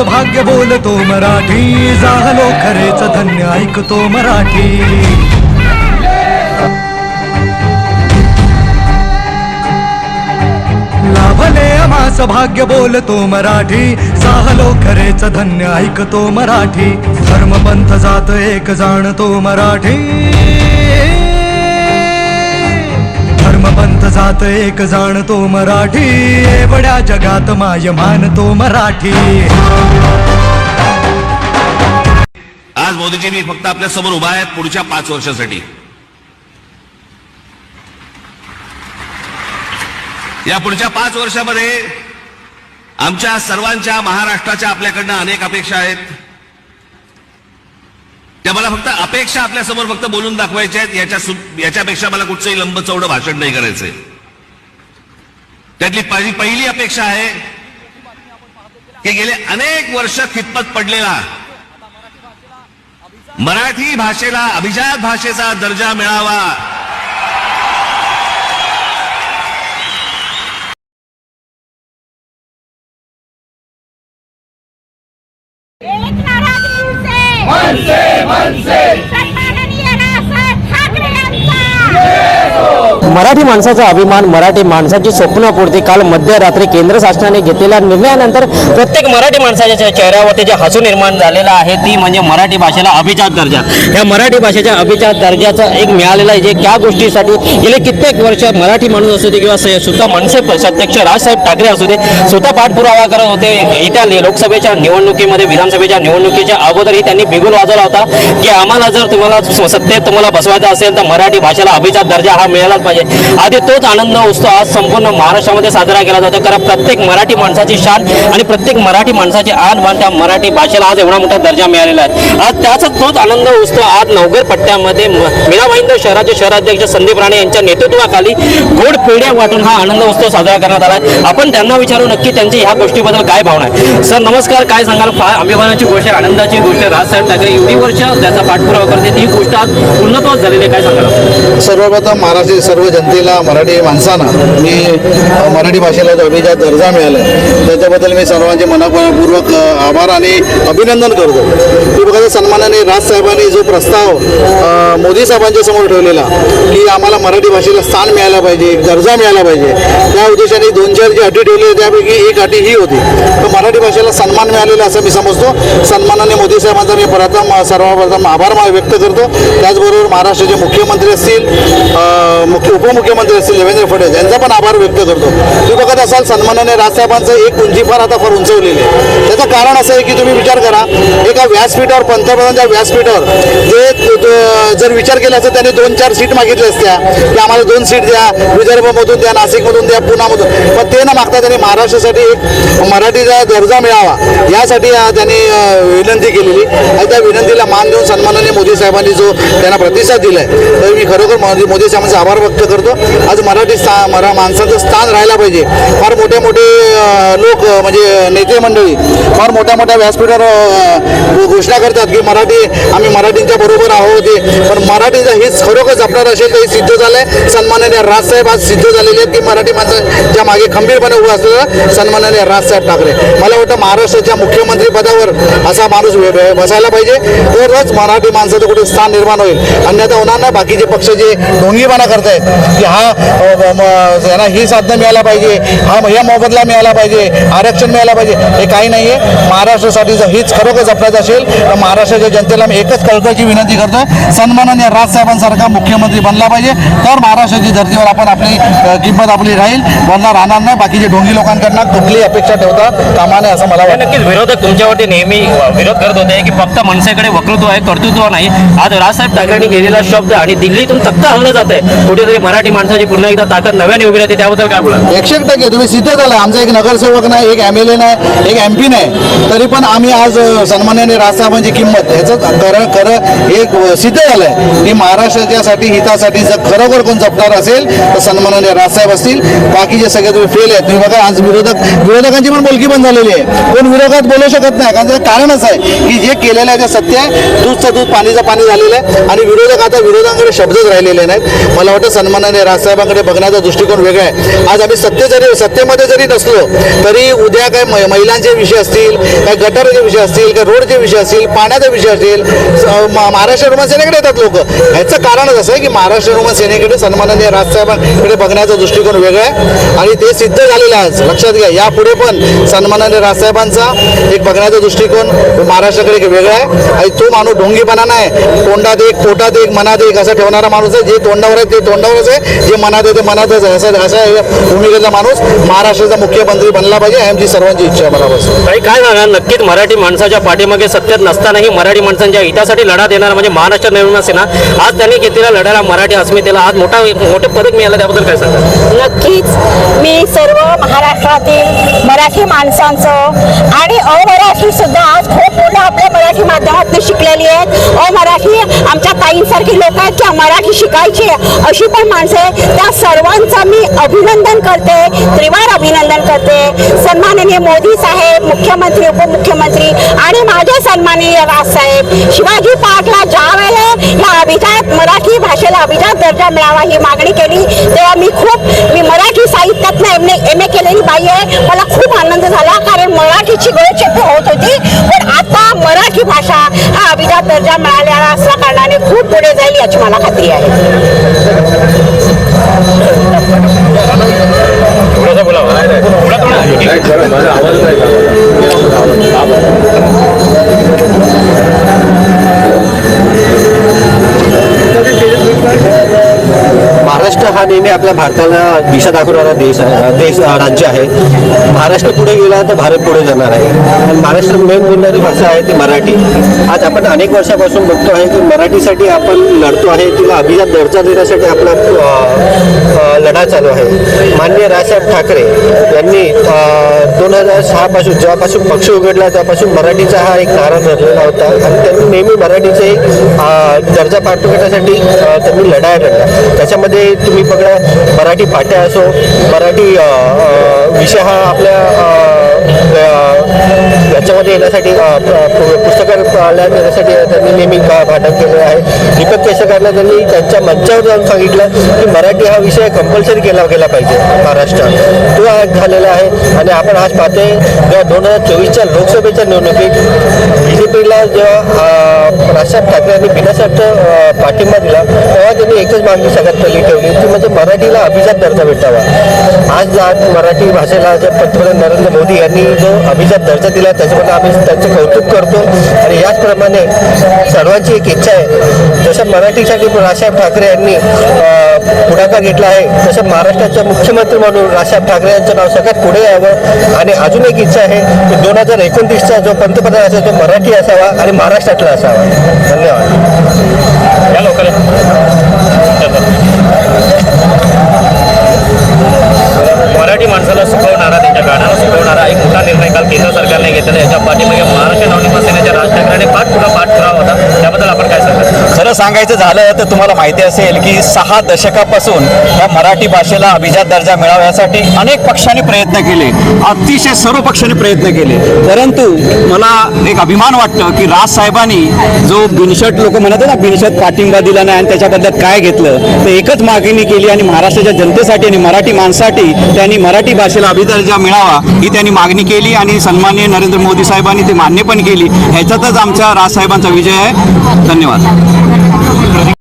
माझं भाग्य बोलतो मराठी. झालो खरेच धन्य ऐकतो मराठी. लाभले आम्हास भाग्य बोलतो मराठी. साहलो खरेच धन्य ऐकतो मराठी. धर्मपंथ जात एक जाणतो मराठी. जात एक जाणतो मराठी. एवढ्या जगात माय मानतो मराठी. आज मोदीजी मी फक्त आपल्यासमोर उभा आहेत पुढच्या पाच वर्षासाठी. या पुढच्या पाच वर्षामध्ये आमच्या सर्वांच्या महाराष्ट्राच्या आपल्याकडनं अनेक अपेक्षा आहेत. त्या मला फक्त अपेक्षा आपल्यासमोर फक्त बोलून दाखवायच्या आहेत. याच्या याच्यापेक्षा मला कुठचंही लंब चौडं भाषण नाही करायचंय. त्यातली माझी पहिली अपेक्षा आहे की गेले अनेक वर्ष खितपत पडलेला मराठी भाषेला अभिजात भाषेचा दर्जा मिळावा. मराठी माणसाचा अभिमान मराठी माणसाची स्वप्नपूर्ती काल मध्यरात्री केंद्र शासनाने घेतलेल्या निर्णयानंतर प्रत्येक मराठी माणसाच्या चेहऱ्यावरती जे हसू निर्माण झालेलं आहे ती म्हणजे मराठी भाषेला अभिजात दर्जा. या मराठी भाषेच्या अभिजात दर्जाचा एक मिळालेला आहे जे त्या गोष्टीसाठी गेले कित्येक वर्ष मराठी माणूस असू दे किंवा स- स्वतः मनसे अध्यक्ष राजसाहेब ठाकरे असू दे स्वतः पाठपुरावा करत होते. येत्या लोकसभेच्या निवडणुकीमध्ये विधानसभेच्या निवडणुकीच्या अगोदरही त्यांनी बिगुल वाजवला होता की आम्हाला जर तुम्हाला सत्तेत तुम्हाला बसवायचं असेल तर मराठी भाषेला अभिजात दर्जा हा मिळालाच पाहिजे. आधी तोच आनंद उत्सव आज संपूर्ण महाराष्ट्रामध्ये साजरा केला जातो. कारण प्रत्येक मराठी माणसाची शान आणि प्रत्येक मराठी माणसाची आन बाण त्या मराठी भाषेला आज एवढा मोठा दर्जा मिळालेला आहे. आज त्याचा तोच आनंद उत्सव आज नवघर पट्ट्यामध्ये म- भाईंदर शहराचे शहराध्यक्ष संदीप राणे यांच्या नेतृत्वाखाली गोड पेढ्या वाटून हा आनंद उत्सव साजरा करण्यात आला आहे. आपण त्यांना विचारू नक्की त्यांची ह्या गोष्टीबद्दल काय भावना आहे. सर नमस्कार. काय सांगाल? फार अभिमानाची गोष्ट आहे, आनंदाची गोष्ट आहे. राजसाहेब ठाकरे एवढी वर्ष त्याचा पाठपुरावा करते. ती गोष्ट आज पूर्णत्वाच झालेली काय सांगाल? सर्वप्रथम महाराष्ट्र सर्व जनतेला मराठी माणसांना मी मराठी भाषेला जो अभिजात दर्जा मिळाला आहे त्याच्याबद्दल मी सर्वांचे मनापूर्वक आभार आणि अभिनंदन करतो. की बघा सन्मानाने राजसाहेबांनी जो प्रस्ताव मोदी साहेबांच्या समोर ठेवलेला की आम्हाला मराठी भाषेला स्थान मिळायला पाहिजे दर्जा मिळाला पाहिजे. त्या उद्देशाने दोन चार जी अटी ठेवली त्यापैकी एक अटी ही होती. तर मराठी भाषेला सन्मान मिळालेला असं मी समजतो. सन्मानाने मोदी साहेबांचा मी प्रथम सर्वप्रथम आभार व्यक्त करतो. त्याचबरोबर महाराष्ट्राचे मुख्यमंत्री असतील मुख्य उपमुख्यमंत्री असतील देवेंद्र फडणवीस यांचा पण आभार व्यक्त करतो. तुम्ही बघत असाल सन्मानाने राजसाहेबांचं एक कुंजीफार फार आता फार उंचवलेली आहे. त्याचं कारण असं आहे की तुम्ही विचार करा एका व्यासपीठावर पंतप्रधानांच्या व्यासपीठावर जे जर विचार केला असता त्यांनी दोन चार सीट मागितल्या असत्या की आम्हाला दोन सीट द्या विदर्भमधून द्या नाशिकमधून द्या पुण्यामधून. पण ते न मागता त्यांनी महाराष्ट्रासाठी एक मराठीचा दर्जा मिळावा यासाठी त्यांनी विनंती केलेली. आणि त्या विनंतीला मान देऊन सन्मानाने मोदी साहेबांनी जो त्यांना प्रतिसाद दिलाय तर मी खरोखर मोदी साहेबांचा आभार व्यक्त करतो. आज मराठी स्था मरा माणसाचं स्थान राहायला पाहिजे. फार मोठे मोठे लोक म्हणजे नेते मंडळी फार मोठ्या मोठ्या व्यासपीठावर घोषणा करतात की मराठी आम्ही मराठींच्या बरोबर आहोत. पण मराठीचं हेच खरोखर जपणार असेल तर हे सिद्ध झालंय. सन्माननीय राजसाहेब आज सिद्ध झालेले आहेत की मराठी माणसं ज्या मागे खंबीरपणे उभं असलेलं सन्मानाने राजसाहेब ठाकरे. मला वाटतं महाराष्ट्राच्या मुख्यमंत्री पदावर असा माणूस बसायला पाहिजे. तरच मराठी माणसाचं कुठे स्थान निर्माण होईल. अन्यथा होणार नाही. बाकीचे पक्ष जे ढोंगीपणा करतायत की हा यांना ही साधनं मिळायला पाहिजे. हा या मोबदला मिळाला पाहिजे. आरक्षण मिळायला पाहिजे. हे काही नाहीये. महाराष्ट्रासाठी जर हीच खरोखर जपण्यात असेल तर महाराष्ट्राच्या जनतेला मी एकच कळकळची विनंती करतोय. सन्माननीय राजसाहेबांसारखा मुख्यमंत्री बनला पाहिजे. तर महाराष्ट्राची धर्तीवर आपण आपली किंमत आपली राहील. बनला राहणार नाही. बाकीचे ढोंगी लोकांकडनं कुठली अपेक्षा ठेवता कामा नये असं मला वाटतं. नक्कीच विरोधक तुमच्यावरती नेहमी विरोध करत होते की फक्त मनसेकडे वक्तृत्व आहे कर्तृत्व नाही. आज राजसाहेब ठाकरेंनी गेलेला शब्द आणि दिल्लीतून तख्त हल्लं जात आहे कुठेतरी मराठी माणसाची पुन्हा एकदा ताकद नव्याने उभी राहते त्याबद्दल काय बोला एकशे एक टक्के तुम्ही सिद्ध झाला आमचा एक नगरसेवक नाही एक एम एल ए नाही एक एम पी नाही. तरी पण आम्ही आज सन्मानाने सन्मान्याने राजसाहेबांची किंमत ह्याचं खरं खरं एक सिद्ध झालंय की महाराष्ट्राच्यासाठी हितासाठी जर खरोखर कोण जपणार असेल तर सन्मान्याने राजसाहेब असतील. बाकीचे सगळे तुम्ही फेल आहेत तुम्ही बघा आज विरोधक विरोधकांची पण बोलकी पण झालेली आहे. कोण विरोधात बोलू शकत नाही कारण त्याचं कारणच आहे की जे केलेलं आहे ते सत्य आहे. दूधचं दूध पाणीचं पाणी झालेलं आहे. आणि विरोधक आता विरोधांकडे शब्दच राहिलेले नाहीत. मला वाटतं सन्मान सन्मानाने राजसाहेबांकडे बघण्याचा दृष्टिकोन वेगळा आहे. आज आम्ही सत्य जरी सत्तेमध्ये जरी नसलो तरी उद्या काय महिलांचे विषय असतील काय गटाराचे विषय असतील काय रोडचे विषय असतील पाण्याचा विषय असतील म- महाराष्ट्र रोमन सेनेकडे येतात लोक. ह्याचं कारणच असं आहे की महाराष्ट्र रोमन सेनेकडे सन्माननीय राजसाहेबांकडे बघण्याचा दृष्टिकोन वेगळा आहे. आणि ते सिद्ध झालेलं आहे आज लक्षात घ्या यापुढे पण सन्माननीय राजसाहेबांचा एक बघण्याचा दृष्टिकोन महाराष्ट्राकडे एक वेगळा आहे. आणि तो माणूस ढोंगीपणा नाही तोंडात एक पोटात एक मनात एक असा ठेवणारा माणूस आहे जे तोंडावर आहे ते तोंडावर तोंडावरच आहे. जे मनात आहे ते मनातच आहे. असं अशा भूमिकेचा माणूस महाराष्ट्राचा मुख्यमंत्री बनला पाहिजे आमची सर्वांची इच्छा आहे बस काही काय सांगा नक्कीच मराठी माणसाच्या पाठीमागे सत्तेत नसतानाही मराठी माणसांच्या हितासाठी लढा देणारा म्हणजे महाराष्ट्र नवीन सेना आज त्यांनी घेतलेल्या लढ्याला मराठी अस्मितेला आज मोठा मोठे पदक मिळालं त्याबद्दल काय सांगा नक्कीच. मी सर्व महाराष्ट्रातील मराठी माणसांचं आणि अमराठी सुद्धा आज खूप मुलं आपल्या मराठी माध्यमातून शिकलेली आहेत आमच्या ताईंसारखी लोक आहेत की मराठी शिकायची अशी पण माणसं आहे त्या सर्वांचं मी अभिनंदन करते त्रिवार अभिनंदन करते. सन्माननीय मोदी साहेब मुख्यमंत्री उपमुख्यमंत्री आणि माझे सन्माननीय राजसाहेब. शिवाजी पार्कला ज्या वेळेला या अभिजात मराठी भाषेला अभिजात दर्जा मिळावा ही मागणी केली तेव्हा मी खूप मी मराठी साहित्यातनं एम ए एम ए केलेली बाई आहे. मला खूप आनंद झाला कारण मराठीची गळचेपी होत होती. मराठी भाषा हा अभिजात दर्जा मिळालेला असल्या कारणाने खूप पुढे जाईल याची मला खात्री आहे. महाराष्ट्र हा नेहमी आपल्या भारताला दिशा दाखवणारा देश देश राज्य आहे. महाराष्ट्र पुढे गेला तर भारत पुढे जाणार आहे. आणि महाराष्ट्र मेन बोलणारी भाषा आहे ती मराठी. आज आपण अनेक वर्षापासून बघतो आहे की मराठीसाठी आपण लढतो आहे तिला अभिजात दर्जा देण्यासाठी आपला लढा चालू आहे. माननीय राजसाहेब ठाकरे यांनी दोन हजार सहापासून जेव्हापासून पक्ष उघडला तेव्हापासून मराठीचा हा एक नारा धरलेला होता आणि त्यांनी नेहमी मराठीचे दर्जा पाठवण्यासाठी त्यांनी लढाया लढल्या. त्याच्यामध्ये तुम्ही बघा मराठी पाट्या असो मराठी विषय हा आपल्या याच्यामध्ये येण्यासाठी अ, पुस्तकालयात येण्यासाठी त्यांनी नेहमी भाटक केलेलं आहे. दीपक केसरकरांना त्यांनी त्यांच्या मंचावर जाऊन सांगितलं की मराठी हा विषय कंपल्सरी केला गेला पाहिजे महाराष्ट्रात. तो आज झालेला आहे. आणि आपण आज पाहतोय जेव्हा दोन हजार चोवीसच्या लोकसभेच्या निवडणुकीत बी जेव्हा राजसाहेब ठाकरे यांनी बिनाशर्त पाठिंबा दिला तेव्हा त्यांनी एकच मागणी सगळ्यात पहिली ठेवली ती म्हणजे मराठीला अभिजात दर्जा भेटावा. आज आज मराठी भाषेला जे पंतप्रधान नरेंद्र मोदी यांनी जो अभिजात दर्जा दिला त्याच्याबद्दल आम्ही त्यांचं कौतुक करतो. आणि याचप्रमाणे सर्वांची एक इच्छा आहे जसं मराठीसाठी राजसाहेब ठाकरे यांनी पुढाकार घेतला आहे तसं महाराष्ट्राचा मुख्यमंत्री म्हणून राजसाहेब ठाकरे यांचं नाव सगळ्यात पुढे यावं. आणि अजून एक इच्छा आहे की दोन हजार एकोणतीसचा जो पंतप्रधान असेल तो मराठी असावा आणि महाराष्ट्रातला असावा. धन्यवाद. या लोकांना. मराठी माणसाला सुखवणारा त्यांच्या गाण्याला सुखवणारा एक मोठा निर्णय काल केंद्र सरकारने घेतला याच्या पाठीमागे महाराष्ट्र नवनिर्माण सेनेच्या राज ठाकरेने पाठपुरा पाठ करावा त्याबद्दल आपण काय सांगाल खरं सांगायचं झालं तर तुम्हाला माहिती असेल की सहा दशकापासून या मराठी भाषेला अभिजात दर्जा मिळाव्यासाठी अनेक पक्षांनी प्रयत्न केले अतिशय सर्व पक्षांनी प्रयत्न केले. परंतु मला एक अभिमान वाटतं की राज साहेबांनी जो बिनशट लोक म्हणत ना बिनशट पाठिंबा दिला नाही आणि त्याच्याबद्दल काय घेतलं तर एकच मागणी केली आणि महाराष्ट्राच्या जनतेसाठी आणि मराठी माणसाठी त्यांनी मराठी भाषेला अभिदर्जा मिळावा ही त्यांनी मागणी केली आणि सन्माननीय नरेंद्र मोदी साहेबांनी ते मान्य पण केली. ह्याच्यातच आमच्या राजसाहेबांचा विजय आहे. धन्यवाद.